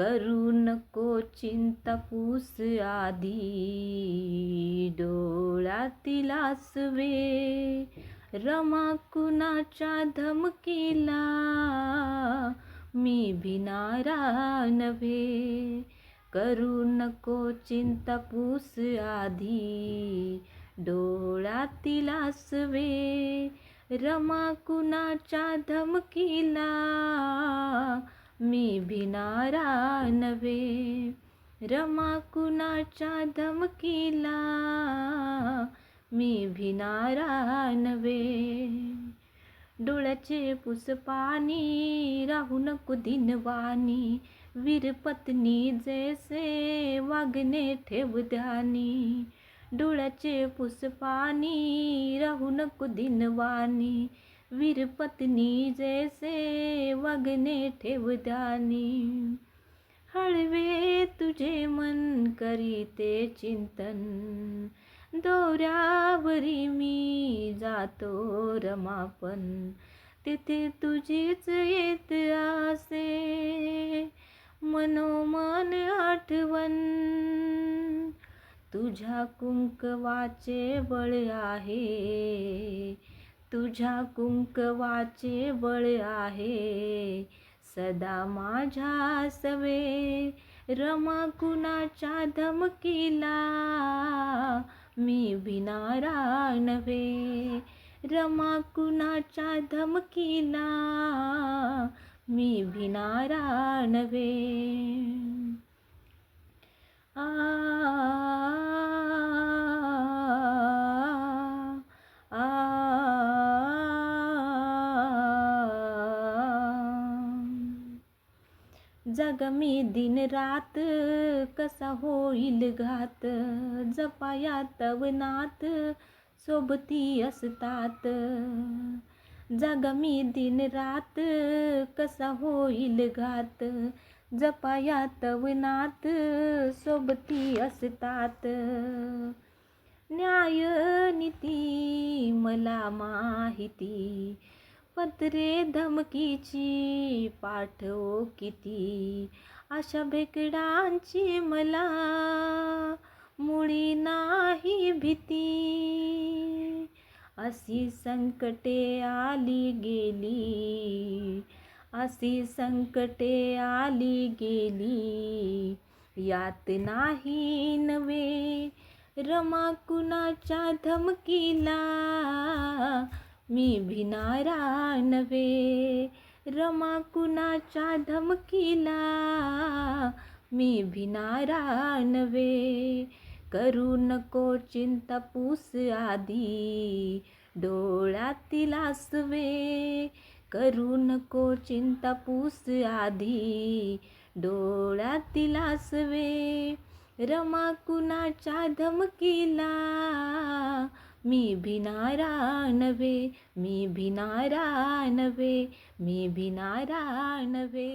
करू नको चिंता पूस आधी डोळ्यातील आसवे रमा कुणाच्या धमकीला मी भिनारा नव्हे करू नको चिंता पूस आधी डोळ्यातील आसवे रमा कुणाच्या धमकीला मी भिनारा नवे रमा कुणाच्या धमकीला? मी भिनारा नवे डोळ्याचे पुस पाणी राहू नको दिनवाणी. वीर पत्नी जैसे वागणे ठेव ध्यानी. डोळ्याचे पुस पाणी राहू नको दिनवाणी. वीर पत्नी जैसे वागणे ठेव हळवे तुझे मन करीते चिंतन. दोऱ्यावरी मी जातो रमापन. तेथे तुझीच येत असे मनोमन आठवण तुझ्या कुंकवाचे बळ आहे. तुझ्या कुंकवाचे बळ आहे. सदा माझ्या सवे रमा कुणाच्या धमकीला? मी भिनारा नव्हे रमा कुणाच्या धमकीला? मी भिनारा नव्हे. जग मी दिन रात कसा होईल घात? जपाया तवनात सोबती असतात. जग मी दिन रात कसा होईल घात? जपाया तवनात सोबती असतात. न्याय नीती मला माहिती पत्रे धमकीची पाठव किती? अशा भेकडांची मला मुळी नाही भीती. अशी संकटे आली गेली अशी संकटे आली गेली. यात नाही नव्हे रमा कुणाच्या धमकीला मी भिनारा नव्हे रमा कुणाच्या धमकीला? मी भिनारा नव्हे करू नको चिंता पूस आधी. डोळ्यातील आसवे. करू नको चिंता पूस आधी. डोळ्यातील आसवे. रमा कुणाच्या धमकीला? मी भिनारा नव्हे मी भिनारा नव्हे मी भिनारा नव्हे